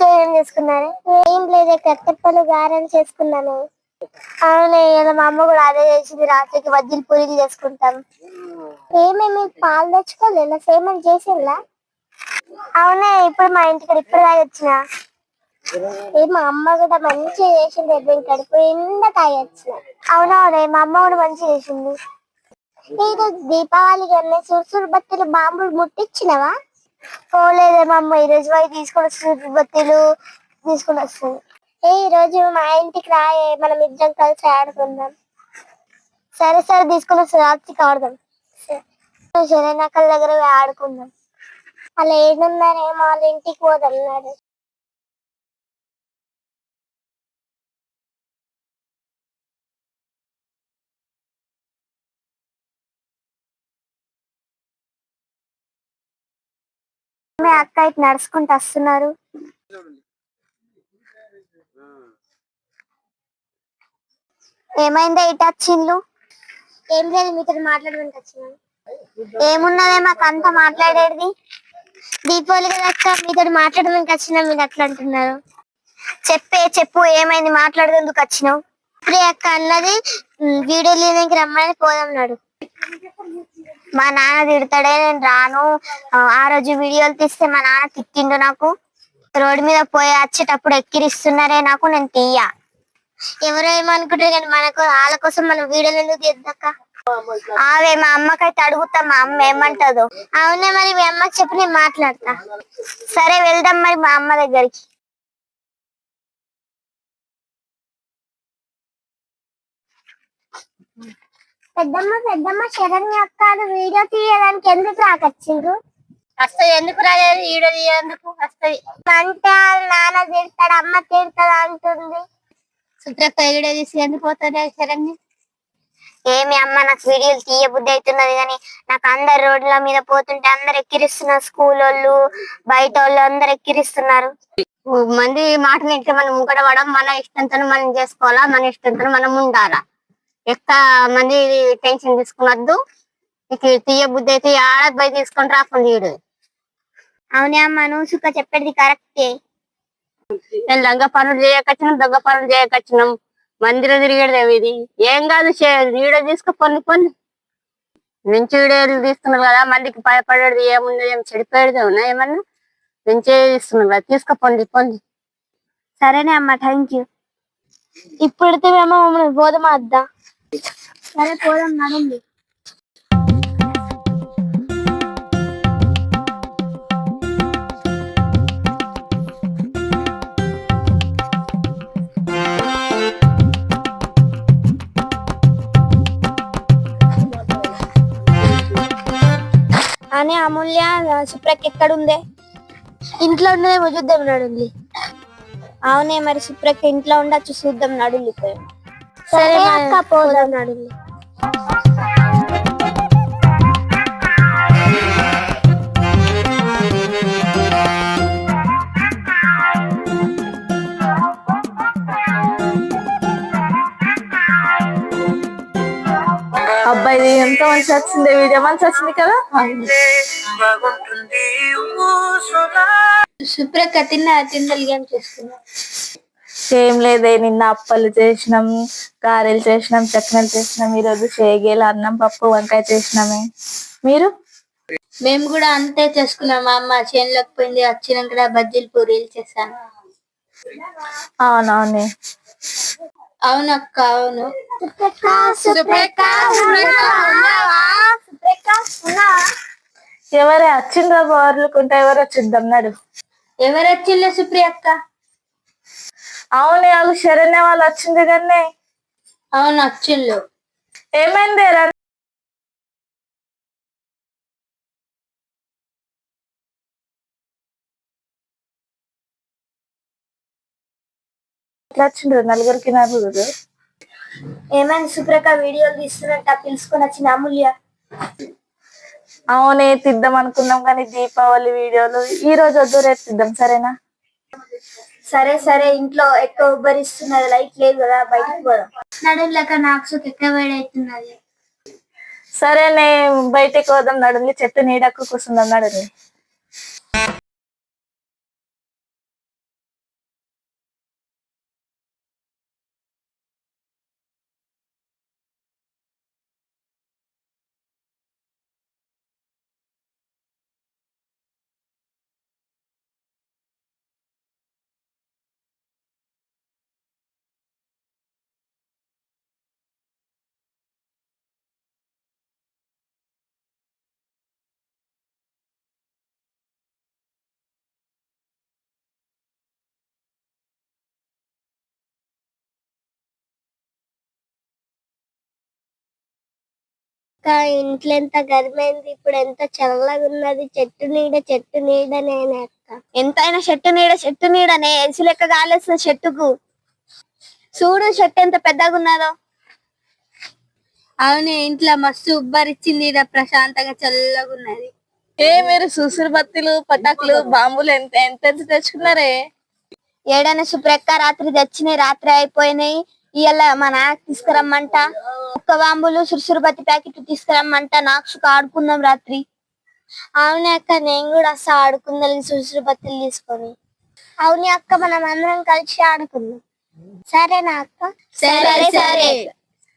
ఇంకేం చేసుకున్నారు? ఏం లేదు కట్టెప్పలు గారెలు చేసుకున్నాను. అవునే ఇలా మా అమ్మ కూడా అదే చేసింది. రాత్రికి వజ్జీలు పూరీలు చేసుకుంటాం. ఏమేమి? పాలు తెచ్చుకోలేదు సేమని చేసిందా? అవునే ఇప్పుడు మా ఇంటికి ఇప్పుడు దాకా వచ్చిన. ఏ మా అమ్మ కూడా మంచిగా చేసింది. ఎప్పుడు కడుపు నిండా తాగొచ్చిన అవునవునే మా అమ్మ కూడా మంచిగా చేసింది. ఈరోజు దీపావళి కన్నా సురుసురు బత్తీలు బాంబులు ముట్టించినవా? పోలేదే మా అమ్మ ఈ రోజు పోయి తీసుకొని వస్తుంది బొత్తిలు తీసుకొని వస్తుంది ఏ ఈ రోజు మా ఇంటికి రాయే మనం ఇద్దరం కలిసి ఆడుకుందాం. సరే సరే తీసుకొని వస్తుంది రాత్రికి ఆడదాం. శరణకల దగ్గర ఆడుకుందాం. అలా ఏడున్నారే వాళ్ళ ఇంటికి పోదన్నారు మీ అక్క ఇటు నడుచుకుంటూ వస్తున్నారు. ఏమైందో ఇటు వచ్చిండ్లు? ఏం లేదు మీతో మాట్లాడడానికి వచ్చినాను ఏమున్నదే మాకు అంత మాట్లాడేది? దీపావళి కదా అక్క మీతో మాట్లాడడానికి వచ్చినా మీరు అట్లా అంటున్నారు. చెప్పే చెప్పు ఏమైంది? మాట్లాడేందుకు వచ్చినావు? ప్రియ అక్క అన్నది "ఉమ్, వీడియో లేదానికి రమ్మని పోదన్నాడు మా నాన్న తిడతాడే నేను రాను. ఆ, రోజు వీడియోలు తీస్తే మా నాన్న తిట్టిండు నాకు. రోడ్డు మీద పోయి వచ్చేటప్పుడు ఎక్కిరిస్తున్నారే నాకు నేను తీయ. ఎవరో ఏమనుకుంటారు కానీ మనకు వాళ్ళ కోసం మనం వీడియోలు ఎందుకు తీద్దాక ఆవే మా అమ్మకైతే అడుగుతా మా అమ్మ ఏమంటదో. అవునే మరి మీ అమ్మకి చెప్పి నేను మాట్లాడతా. సరే వెళ్దాం మరి మా అమ్మ దగ్గరికి. పెద్దమ్మ పెద్దమ్మ శరణ్య అక్క వీడియో తీయడానికి ఎందుకు రాకొచ్చిండ్రు? వస్తాయి ఎందుకు రాలేదు ఈడ ఎందుకు వస్తాయి అంటే నాన్న తిడతాడు అమ్మ తిడతాడు అంటుంది. సుప్రక్క ఈడ తీసి ఎందుకు పోతుంది శరణ్య ఏమి అమ్మ నాకు వీడియోలు తీయబుద్ధి అవుతున్నది కానీ నాకు అందరు రోడ్ల మీద పోతుంటే అందరు ఎక్కిరిస్తున్నారు స్కూల్ వాళ్ళు బయట వాళ్ళు అందరు ఎక్కిరిస్తున్నారు. మంది మాటలు ఇంటే మనం ముంగడవడం మన ఇష్టంతో మనం చేసుకోవాలా? మన ఇష్టంతో మనం ఉండాలా? ఎక్కువ మంది టెన్షన్ తీసుకున్నద్దు ఇక తీయ బుద్ధి అయితే ఆడ పోయి తీసుకొని రాకుండా ఈడు అవునే అమ్మ నువ్వు సుఖ చెప్పేది కరెక్టే. నేను దొంగ పనులు చేయకొచ్చినాం దొంగ పనులు చేయకొచ్చినాం. మందిరం తిరిగేది ఇది? ఏం కాదు వీడియో తీసుకో పొన్ని పొన్ని నుంచి వీడియోలు తీస్తున్నారు కదా మందికి భయపడేది ఏముంది ఏం చెడిపోయేది ఉన్నా ఏమన్నా? నుంచే తీస్తున్నారు కదా తీసుకో పొంది పొంది సరేనే అమ్మ థ్యాంక్ యూ ఇప్పుడు మేము మమ్మల్ని పోదామా అద్దా? సరే పోదాం నడండి. అని అమూల్య సుప్రక్ ఎక్కడుందే? ఇంట్లో ఉన్నదేమో చూద్దాం నడుంది అవునే మరి సుప్రక్ ఇంట్లో ఉండొచ్చు చూద్దాం నడుంది పోయి. సరే అక్క పోదాం. నడుంది అబ్బాయి ఎంత మంచి వచ్చింది వీడియో మంచి వచ్చింది కదా? సుప్రక్క తిన్న తిందలు ఏం చేసుకున్నా ఏం లేదే నిన్న అప్పలు చేసినాం గారెలు చేసినాం చక్నలు చేసినాం ఈ రోజు చేగేలు అన్నం పప్పు వంకాయ చేసినామే. మీరు? మేము కూడా అంతే చేసుకున్నాం మా అమ్మ. చేనులోకి పోయింది వచ్చినాక బజ్జీలు పూరీలు చేశాను. అవునవునే. అవునక్క అవును. ఎవరే వచ్చిండ్రా బోర్లుకుంటా ఎవరు వచ్చిద్దాం నడు ఎవరు వచ్చిందో సుప్రియ అక్క? అవునే వాళ్ళు శరణ్య వాళ్ళు వచ్చింది కానీ అవును వచ్చిండు ఏమైంది ఎట్లా వచ్చిండ్రు? నలుగురికి నలుగురు ఏమైంది సుప్రక? వీడియోలు తీస్తున్నట్ట పిలుచుకొని వచ్చిన అమూల్య. అవునే తిద్దాం అనుకున్నాం కానీ దీపావళి వీడియోలు. ఈ రోజు వద్దు రేపు తిద్దాం సరేనా? సరే సరే ఇంట్లో ఎక్కువ ఉబ్బరిస్తున్నది లైట్ లేదు కదా బయటకు పోదాం. నడులక నాకు సుఖ ఎక్కువ వేడవుతున్నది సరేనే బయటకు పోదాం నడుంది చెట్టు నీడకు కూర్చుందాం నడుంది అక్క ఇంట్లో ఎంత గరిమైంది ఇప్పుడు ఎంత చల్లగా ఉన్నది చెట్టు నీడ చెట్టు నీడ నేనే అక్క. ఎంతైనా చెట్టు నీడ చెట్టు నీడనే ఎసి లెక్క కాలేస్తుంది చెట్టుకు. చూడు చెట్టు ఎంత పెద్దగా ఉన్నదో. అవును ఇంట్లో మస్తు ఉబ్బరిచ్చింది ఈడ ప్రశాంతంగా చల్లగా ఉన్నది. ఏ మీరు సుసురు బత్తిలు పటాకులు బాంబులు ఎంత ఎంత తెచ్చుకున్నారే? ఏడైనా సుప్రక్క రాత్రి తెచ్చినాయి రాత్రి అయిపోయినాయి. ఇవాళ మా నాన్నకి తీసుకురమ్మంట. ఒక్క బాంబులు సురుసురుబత్తి ప్యాకెట్ తీసుకురమ్మంట. నాకు ఆడుకున్నాం రాత్రి. అవునే అక్క నేను కూడా వస్తా ఆడుకుందాం సుసురు బత్తులు తీసుకొని. అవునే అక్క మనం అందరం కలిసి ఆడుకుందాం. సరేనా అక్క? సరే సరే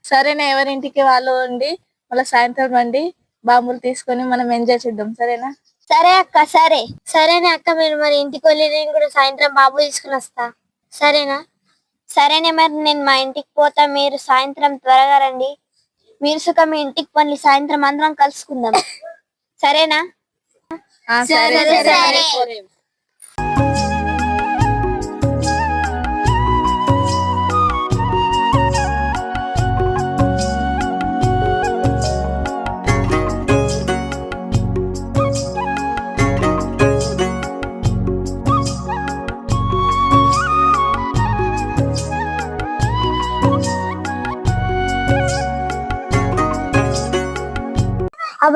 సరేనా ఎవరింటికి వాళ్ళు ఉండి మళ్ళీ సాయంత్రం రండి బాంబులు తీసుకొని మనం ఎంజాయ్ చేద్దాం. సరేనా? సరే అక్క సరే. సరేనా అక్క మీరు మరి ఇంటికి వెళ్ళి నేను కూడా సాయంత్రం బాబు తీసుకుని వస్తా. సరేనా? సరేనే మరి నేను మా ఇంటికి పోతా. మీరు సాయంత్రం త్వరగా రండి. మీరు సుఖ మీ ఇంటికి పని సాయంత్రం అందరం కలుసుకుందాం. సరేనా? ఆ, సరే, సరే.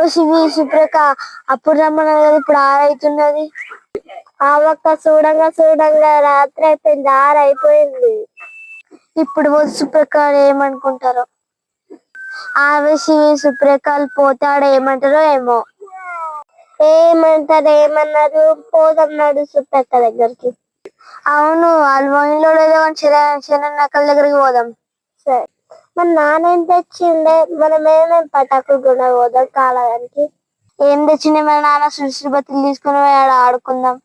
శివి సుప్రఖ అప్పుడు రమ్మన్నది ఇప్పుడు ఆరైతున్నది. ఆవక్క చూడంగా చూడంగా రాత్రి అయిపోయింది ఆరైపోయింది. ఇప్పుడు పోతే ఏమనుకుంటారో? ఆమె శివి సుప్రకాలు పోతాడో ఏమంటారో ఏమో? ఏమంటారు ఏమన్నారు? పోదాం నాడు సుప్రక్క దగ్గరికి. అవును వాళ్ళు వంగిలో ఏదో నక్కల దగ్గరికి పోదాం. సరే. మన నాన్న ఏం తెచ్చిండే? మనం ఏమేమి పటాకులు కూడా పోదాం కాలానికి. ఏం తెచ్చిండే? మన నాన్న సుశ్రీ బతులు తీసుకుని ఆడ ఆడుకుందాం.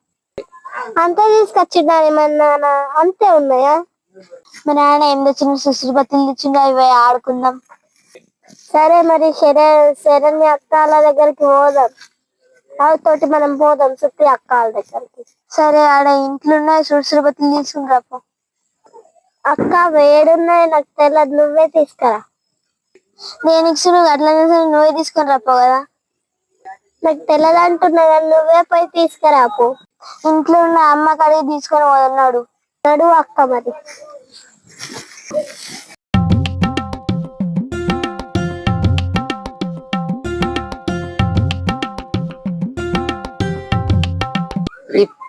అంతే తీసుకొచ్చిండా మన నాన్న? అంతే ఉన్నాయా? మా నాన్న ఏం తెచ్చిండు? సుశ్రీ బతులు తెచ్చిండు. అవి ఆడుకుందాం. సరే మరి శరే శరణ్య అక్కాల దగ్గరికి పోదాం. తోటి మనం పోదాం సుప్రి అక్కాల దగ్గరికి. సరే ఆడ ఇంట్లో ఉన్నాయి సుశ్రీ బతులు తీసుకుని రాపో అక్క వేడున్నాయి నాకు తెలియదు నువ్వే తీసుకురా. నేను ఇచ్చిన అట్లా నువ్వే తీసుకొని రాపో కదా. నాకు తెలియదు అంటున్నా నువ్వే పోయి తీసుకురాపో ఇంట్లో ఉన్న అమ్మ కడిగి తీసుకొని పోతున్నాడు. నడు అక్క మరి.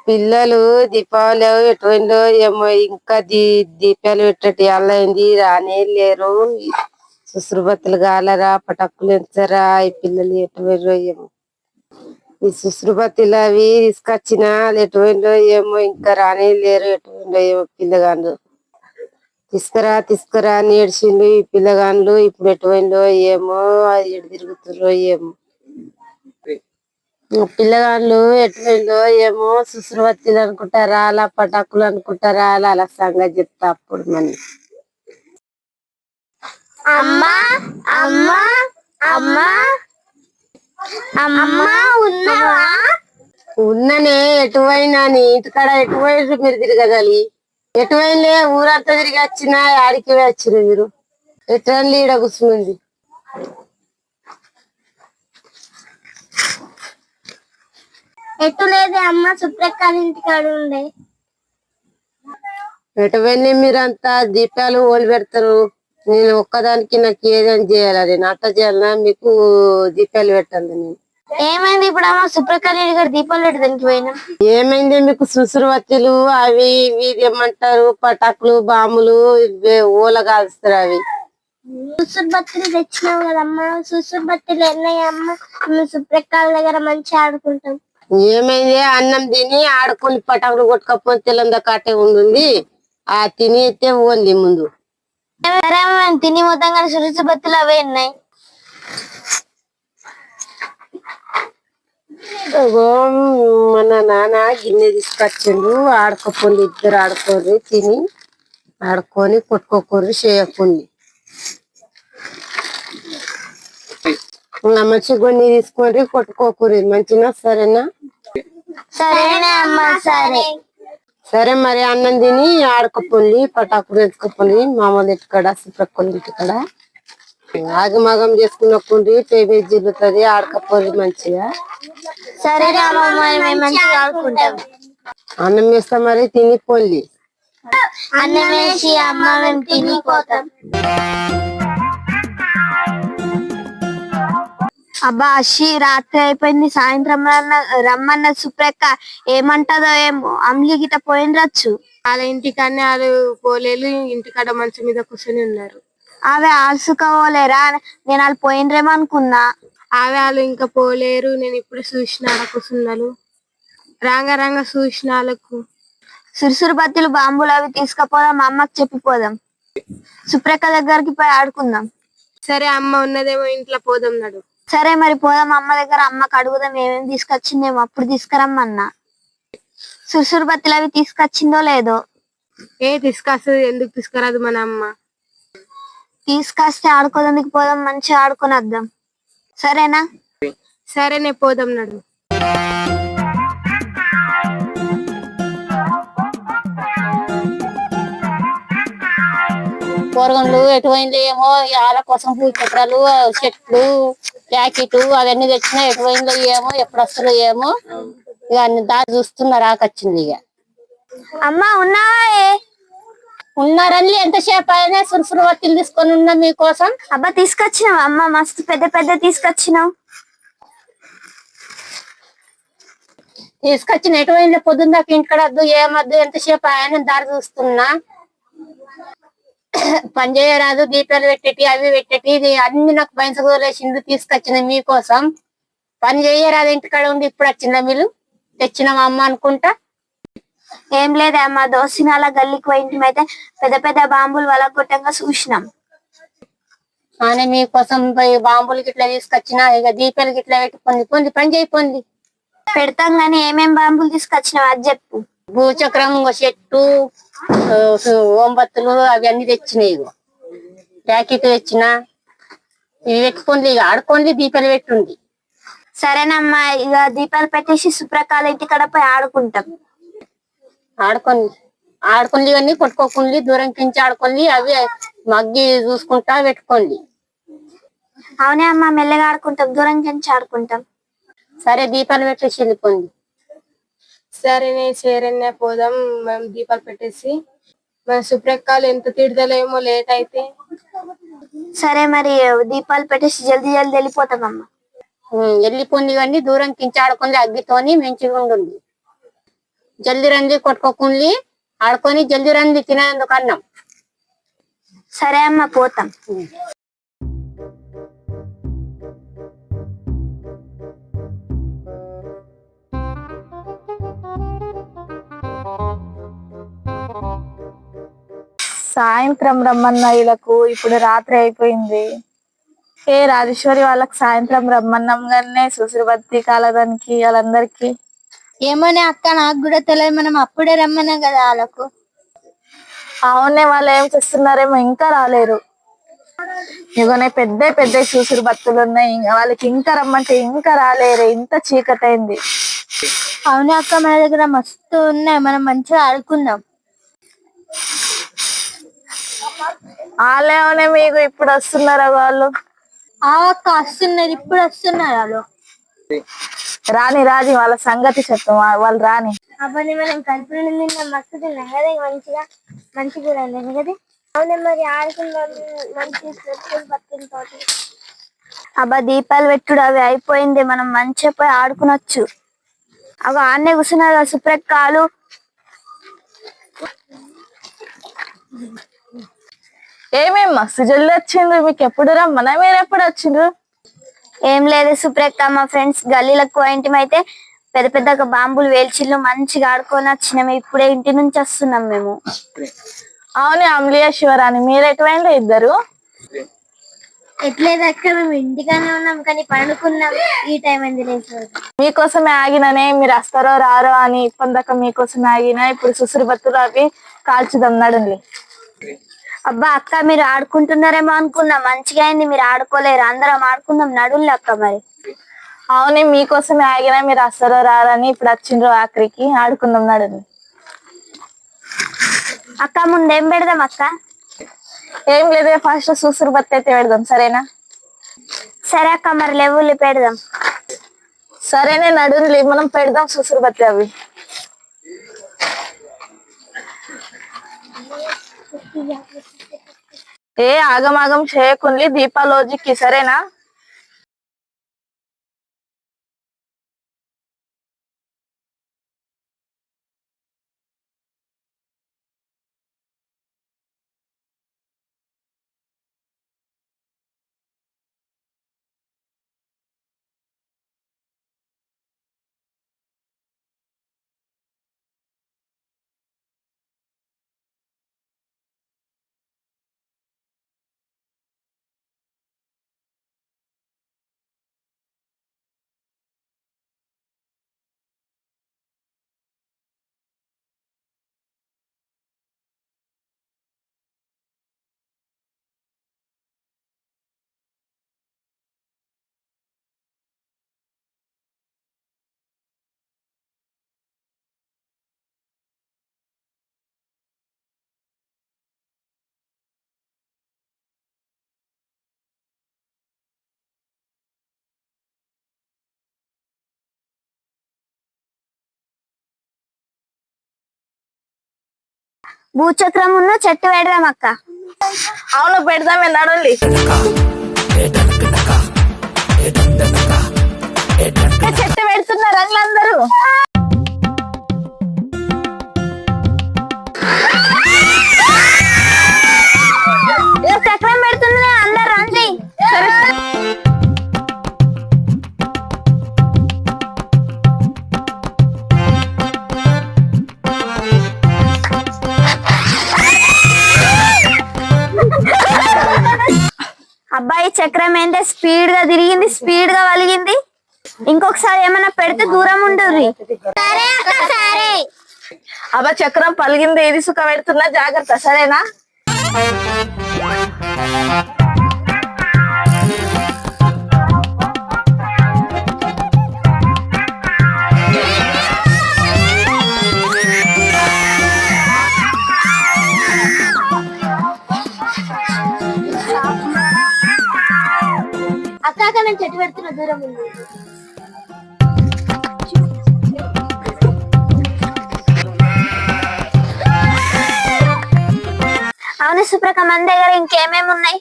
పిల్లలు దీపావళి ఎటువంటి ఏమో ఇంకా దీ దీపాలు పెట్టటి అల్లయింది రానే లేరు. సుశ్రుబత్తులు కాలరా పటక్కులు ఎంచరా? ఈ పిల్లలు ఎటువంటి ఏమో. ఈ సుశ్రుబత్తులు అవి తీసుకొచ్చిన ఎటువంటి ఏమో ఇంకా రానే లేరు. ఎటువంటి ఏమో పిల్లగాండ్లు తీసుకురా తీసుకురా అని ఏడ్చిండు ఈ పిల్లగాండ్లు ఇప్పుడు ఎటువంటి ఏమో ఎడు ఎటు ఏమో. పిల్లగాళ్ళు ఎట్లయిందో ఏమో సుశ్రువత్తిలు అనుకుంటారా అలా పటాకులు అనుకుంటారా అలా అలా సంగతి చెప్తా అప్పుడు మళ్ళీ. అమ్మా అమ్మా అమ్మా అమ్మా ఉన్నావా? ఉన్ననే ఎటువైనా ఇంటికాడ ఎటువైనా మీరు తిరగదాలి? ఎటువైనా ఊరంతా తిరిగి వచ్చినా ఆడికి వచ్చిన మీరు? ఎట్లా ఈడ కూర్చుంది ఎటు లేదే అమ్మ సుప్రకాల ఇంటికాడ ఉండే. ఎటువైనా మీరంతా? దీపాలు ఓలి పెడతారు. నేను ఒక్కదానికి నాకు ఏదని చేయాలి. నేను అట్ట చేయాలన్నా మీకు దీపాలు పెట్టాలి నేను. ఏమైంది ఇప్పుడు అమ్మ? సుప్రకాల ఇంటికాడ దీపాలు పెట్టడానికి పోయినాం? ఏమైంది? మీకు సుసురువత్తులు అవి ఇవి ఏమంటారు పటాకులు బాంబులు ఇవే ఊల కాల్స్తారు అవి. సుసురు బత్తులు తెచ్చినావు కదమ్మా? సుసురు బత్తులు ఎన్నయ్యమ్మ మేము సుప్రకాల దగ్గర మంచిగా ఆడుకుంటాం. ఏమైంది? అన్నం తిని ఆడుకొని పటాకులు కొట్టుకపోతే తెల్లంద కాటే ఉంటుంది ఆ తిని అయితే ఓన్లీ ముందు. తిని మొత్తం కానీ బత్తులు అవే ఉన్నాయి. మన నాన్న గిన్నె తీసుకొచ్చిండు. ఆడుకోపోండి ఇద్దరు ఆడుకోర్రి తిని ఆడుకొని కొట్టుకోకూర్రి చేయకండి మంచి కొన్ని తీసుకోండి కొట్టుకోకూరి మంచిగా సరేనా? సరేనే అమ్మ సరే. సరే మరి అన్నం తిని ఆడుకోపోండి పటాకులు ఎత్తుకోపోండి మామూలు ఇంటికాడ సుప్రక్కల ఇంటికాడ. ఆగమాగం చేసుకున్నప్పుడు పేపర్ జిల్లుతుంది ఆడకపోదు మంచిగా. సరే అన్నం వేస్తా మరి తిని పొల్లి అన్నం వేసి అమ్మ మేము తినిపోతాం. అబ్బా అషి రాత్రి అయిపోయింది సాయంత్రం రమ్మన్న సుప్రక్క ఏమంటదో ఏమో. అమ్లి గిట పోయిండ్రచ్చు వాళ్ళ ఇంటికన్నా వాళ్ళు పోలేలు ఇంటికాడ మంచం మీద కూర్చొని ఉన్నారు. అవి ఆల్సుకోలేరా నేను వాళ్ళు పోయిండ్రేమో అనుకున్నా. ఆమె వాళ్ళు ఇంకా పోలేరు. నేను ఇప్పుడు చూసిన ఆడ కూర్చున్నారు రాంగ రాంగ చూసిన వాళ్ళకు సురుసురు బత్తులు బాంబులు అవి తీసుకుపోదాం అమ్మకి చెప్పిపోదాం. సుప్రక్క దగ్గరికి పోయి ఆడుకుందాం. సరే అమ్మ ఉన్నదేమో ఇంట్లో పోదాం నడు. సరే మరి పోదాం అమ్మ దగ్గర అమ్మకి అడుగుదాం ఏమేమి తీసుకొచ్చిందేమో అప్పుడు తీసుకురమ్మన్నా. సురుసురు బత్తులు అవి తీసుకొచ్చిందో లేదో. ఏ తీసుకొస్తుంది ఎందుకు తీసుకురాదు మన అమ్మ? తీసుకొస్తే ఆడుకోదానికి పోదాం? మంచిగా ఆడుకొని వద్దాం. సరేనా? సరేనే పోదాం నడు. కూరగాయలు ఎటువైంది ఏమో వాళ్ళ కోసం పూచక్రాలు చెట్లు ప్యాకెట్ అవన్నీ తెచ్చినా ఎటువైందో ఏమో ఎప్పుడు వస్తుందో ఏమో ఇక అన్ని దారి చూస్తున్నారు ఆకొచ్చింది ఇక. అమ్మ ఉన్నావా ఉన్నారని ఎంతసేపు అయినా సురుసురు వత్తిలు తీసుకొని ఉన్నా మీకోసం అబ్బా తీసుకొచ్చినావు అమ్మ మస్తు పెద్ద పెద్ద తీసుకొచ్చినావు. తీసుకొచ్చిన ఎటువైందో పొద్దున్న దాకా ఇంటికాడ వద్దు ఏమద్దు ఎంతసేపు ఆయన దారి చూస్తున్నా. చేయరాదు దీపాలు పెట్టేటి అవి పెట్టేటి ఇది అన్ని నాకు బయసగోలేసింది తీసుకొచ్చిన మీకోసం. పని చేయరాదు ఇంటికాడ ఉండి ఇప్పుడు వచ్చిందా మీరు? తెచ్చిన అమ్మ అనుకుంటా? ఏం లేదే అమ్మ దోసినాల గల్లికి పోయింటి అయితే పెద్ద పెద్ద బాంబులు వల కొట్టంగా చూసినాం. కానీ మీకోసం పోయి బాంబులు గిట్లా తీసుకొచ్చిన ఇక దీపాలు గిట్లా పెట్టుకుంది పొంది పని చేయి పొంది. పెడతాం గానీ ఏమేం బాంబులు తీసుకొచ్చినావు అది చెప్పు. భూచక్రం ఇంకో చెట్టు ఓంబత్తులు అవి అన్ని తెచ్చినాయి ఇగో. ప్యాకెట్ తెచ్చిన ఇవి పెట్టుకోండి ఇక ఆడుకోండి దీపాలు పెట్టుండి సరేనమ్మా ఇక దీపాలు పెట్టేసి సుప్రకాల ఇంటి కాడ పోయి ఆడుకుంటాం. ఆడుకోండి ఆడుకోండి ఇవన్నీ కొట్టుకోకుండా దూరం కించి ఆడుకోండి అవి మగ్గి చూసుకుంటా పెట్టుకోండి అవునే అమ్మ మెల్లగా ఆడుకుంటాం దూరం నుంచి ఆడుకుంటాం. సరే దీపాలు పెట్టేసి వెళ్ళిపోండి. సరేనే సరేనే పోదాం మేము దీపాలు పెట్టేసి. మన సుప్రకాలు ఎంత తిడతలేమో లేట్ అయితే. సరే మరి దీపాలు పెట్టేసి జల్దీ జల్దీ వెళ్ళిపోతాం అమ్మ. ఉమ్, వెళ్ళిపోండి ఇవన్నీ దూరం కించి ఆడుకోండి అగ్గితోని మంచిగా ఉండండి జల్ది రండి కొట్టుకోకుండి ఆడుకొని జల్ది రండి తినేందుకు అన్నం. సరే అమ్మ పోతాం. సాయంత్రం రమ్మన్న వీళ్ళకు ఇప్పుడు రాత్రి అయిపోయింది. ఏ రాజేశ్వరి వాళ్ళకి సాయంత్రం రమ్మన్నాం గానే సుసురుబత్తి కాలదానికి వాళ్ళందరికి. ఏమోనే అక్క నాకు కూడా తెలియదు మనం అప్పుడే రమ్మన్నాం కదా వాళ్ళకు. అవునే వాళ్ళు ఏం చేస్తున్నారేమో ఇంకా రాలేరు. ఇగోనే పెద్ద పెద్ద చూసురు బత్తులు ఉన్నాయి వాళ్ళకి ఇంకా రమ్మంటే ఇంకా రాలేరు ఇంత చీకటైంది. అవునే అక్క మన దగ్గర మస్తు ఉన్నాయి మనం మంచిగా ఆడుకుందాం. వాళ్ళేమోనే మీకు ఇప్పుడు వస్తున్నారా వాళ్ళు? వస్తున్నారు ఇప్పుడు వస్తున్నారు వాళ్ళు. రాని రాని వాళ్ళ సంగతి చెప్తాం వా- వాళ్ళు రాని. అవన్నీ మనం కడుపులో నిన్న మస్తు తిన్నాం కదా ఇక మంచిగా మంచిగా కూడా లేదు కదా అవునే మరి ఆడుకుందాం మంచి అబ్బా దీపాలు పెట్టుడు అవి అయిపోయింది. మనం మంచిగా పోయి ఆడుకునొచ్చు. అవి ఆడనే కూర్చున్నారు కదా సుప్రకాలు ఏమేం మస్తు జల్ది వచ్చిండ్రు? మీకు ఎప్పుడు రమ్మన్నా మీరు ఎప్పుడు వచ్చిండ్రు? ఏం లేదు సుప్రేక్క మా ఫ్రెండ్స్ గల్లీలకు పోయింటి అయితే పెద్ద పెద్ద బాంబులు వేల్చిళ్ళు మంచిగా ఆడుకొని వచ్చినాము ఇప్పుడే ఇంటి నుంచి వస్తున్నాం మేము. అవునే అమలియా శివరాణి. మీరు ఎటువైండ్రు ఇద్దరు? ఎట్లేదు అక్క మేము ఇంటిగానే ఉన్నాం కానీ పండుకున్నాం. ఈ టైం అయింది లేదు మీకోసమే ఆగిననే మీరు వస్తారో రారో అని ఇప్పటిదాకా మీకోసం ఆగిన ఇప్పుడు సుసురు బత్తులు అవి కాల్చుదాం నడుండి. అబ్బా అక్క మీరు ఆడుకుంటున్నారేమో అనుకున్నా మంచిగా అయింది మీరు ఆడుకోలేరు. అందరం ఆడుకుందాం. నడుళ్ళు అక్క మరి. అవునే మీకోసమే ఆగిన మీరు వస్తారో రారో అని ఇప్పుడు వచ్చిండ్రు ఆఖరికి. ఆడుకుందాం నడుండి అక్క ముందేం పెడదాం అక్క? ఏం లేదే ఫస్ట్ సుసురు బత్తి అయితే పెడదాం సరేనా? సరే అక్క మరి లెవులు పెడదాం. సరేనే నడుండి మనం పెడదాం సుసురు బత్తి అవి. ఏ ఆగమాగం చేయకుండి దీపాలోజికి సరేనా భూచక్రం ఉన్న చెట్టు పెడదాం అక్క. అవును పెడదామే నడుండి. చెట్టు పెడుతున్నారు అందరూ చక్రం ఏంటే స్పీడ్గా తిరిగింది స్పీడ్గా వలిగింది. ఇంకొకసారి ఏమైనా పెడితే దూరం ఉండదు అబ్బా చక్రం పలిగింది ఏది సుఖ పెడుతున్నా జాగ్రత్త సరేనా? దూరం ఉంది అవును సుప్రక మన దగ్గర ఇంకేమేమి ఉన్నాయి?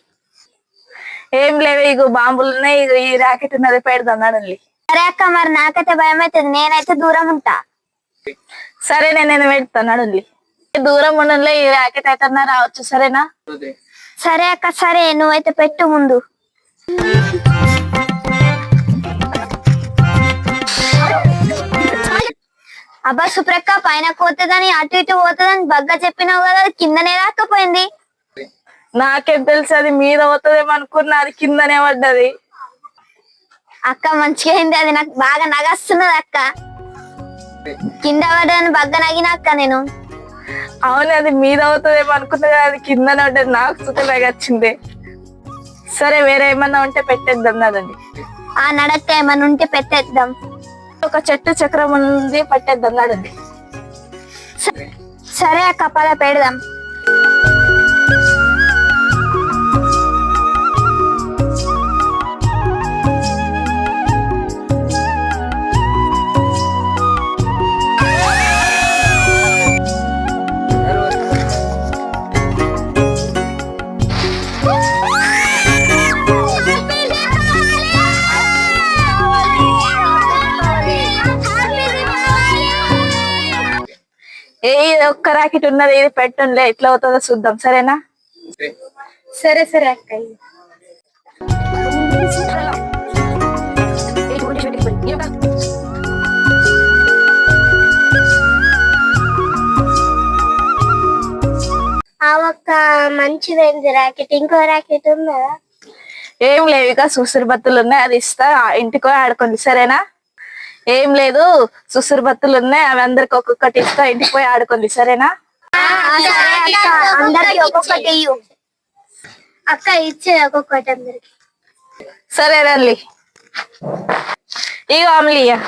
ఏం లేవే ఇగో బాంబులు ఉన్నాయి ఇగో ఈ రాకెట్ ఉన్నది పెడదాం నడండి సరే అక్క మరి నాకైతే భయం అవుతుంది నేనైతే దూరం ఉంటా. సరే నేను పెడతాను దూరం ఉండండి ఈ రాకెట్ అయితే రావచ్చు సరేనా? సరే అక్క సరే నువ్వైతే పెట్టు ముందు. అబ్బా సుప్రక్క పైన పోతుందని అటు ఇటు పోతుందని బగ్గ చెప్పినావు కదా కిందనే రాకపోయింది నాకేం తెలుసు అది మీద పోతుందేమో అనుకున్నా అది కిందనే పడ్డది. అక్క మంచిగా అయింది అది నాకు బాగా నగస్తున్నది అక్క. కింద పడ్డదని బగ్గ నగిన అక్క నేను. అవును అది మీద అవుతుందేమో అనుకున్నా కానీ అది కిందనే పడ్డది. నాకు సుఖమే వచ్చింది. సరే వేరే ఏమన్నా ఉంటే పెట్టేద్దాం నడండి. ఆ నడక్క ఏమన్నా ఉంటే పెట్టేద్దాం. ఒక చెట్టు చక్రం ఉంది పట్టే నడండి సరే అక్క పద పెడదాం. ఏ ఒక్క రాకెట్ ఉన్నది ఇది పెట్టుండే ఎట్లా అవుతుందో చూద్దాం సరేనా? సరే. సరే అక్క. ఆ ఒక్క మంచిదైంది రాకెట్. ఇంకో రాకెట్ ఉందా ఏం లేవు ఇక సుసురు బత్తులు ఉన్నాయి అది ఇస్తా ఇంటికో ఆడుకోండి సరేనా? ఏం లేదు. సుసురు బత్తులు ఉన్నాయి. అవి అందరికి ఒక్కొక్కటి ఇస్తా. ఇంటికి పోయి ఆడుకోండి సరేనా? సరే అక్క. ఒక్కొక్కటి ఇచ్చే ఒక్కొక్కటి అందరికి. సరే రండి. ఇగో అమలియ.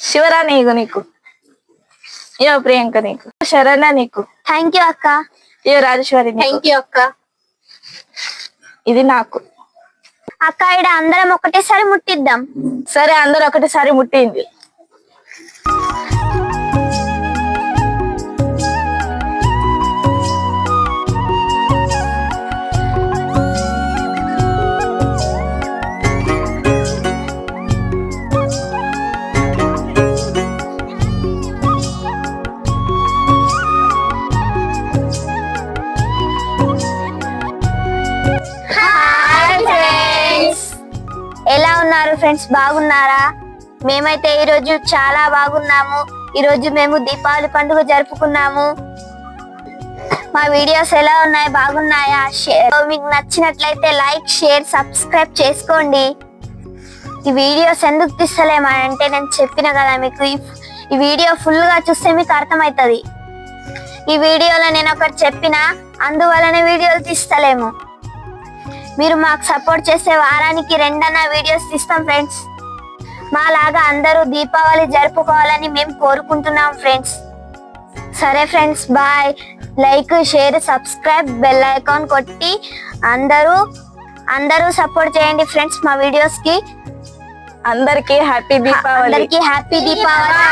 శివరాణి ఇగో నీకు. ఇగో ప్రియాంక నీకు. శరణ్య నీకు. థ్యాంక్ యూ అక్క. ఏ రాజేశ్వరి. థ్యాంక్ యూ అక్క. ఇది నాకు. అక్క ఈడ అందరం ఒకటేసారి ముట్టిద్దాం. సరే అందరు ఒకటేసారి ముట్టింది. ఫ్రెండ్స్ బాగున్నారా? మేమైతే ఈ రోజు చాలా బాగున్నాము. ఈ రోజు మేము దీపావళి పండుగ జరుపుకున్నాము. మా వీడియోస్ ఎలా ఉన్నాయి బాగున్నాయా? షేర్ మీకు నచ్చినట్లయితే లైక్ షేర్ సబ్స్క్రైబ్ చేసుకోండి. ఈ వీడియోస్ ఎందుకు తీస్తలేమంటే నేను చెప్పిన కదా మీకు ఈ- వీడియో ఫుల్గా చూస్తే మీకు అర్థమవుతుంది. ఈ వీడియోలో నేను ఒకటి చెప్పిన అందువలన వీడియోలు తీస్తలేము. మీరు మాకు సపోర్ట్ చేసే వారానికి రెండన్న వీడియోస్ తీస్తాం ఫ్రెండ్స్. మా లాగా అందరూ దీపావళి జరుపుకోవాలని మేము కోరుకుంటున్నాం ఫ్రెండ్స్. సరే friends bye. Like share subscribe bell icon కొట్టి అందరూ అందరూ సపోర్ట్ చేయండి ఫ్రెండ్స్ మా వీడియోస్కి అందరికి హ్యాపీ దీపావళి. అందరికీ హ్యాపీ దీపావళి.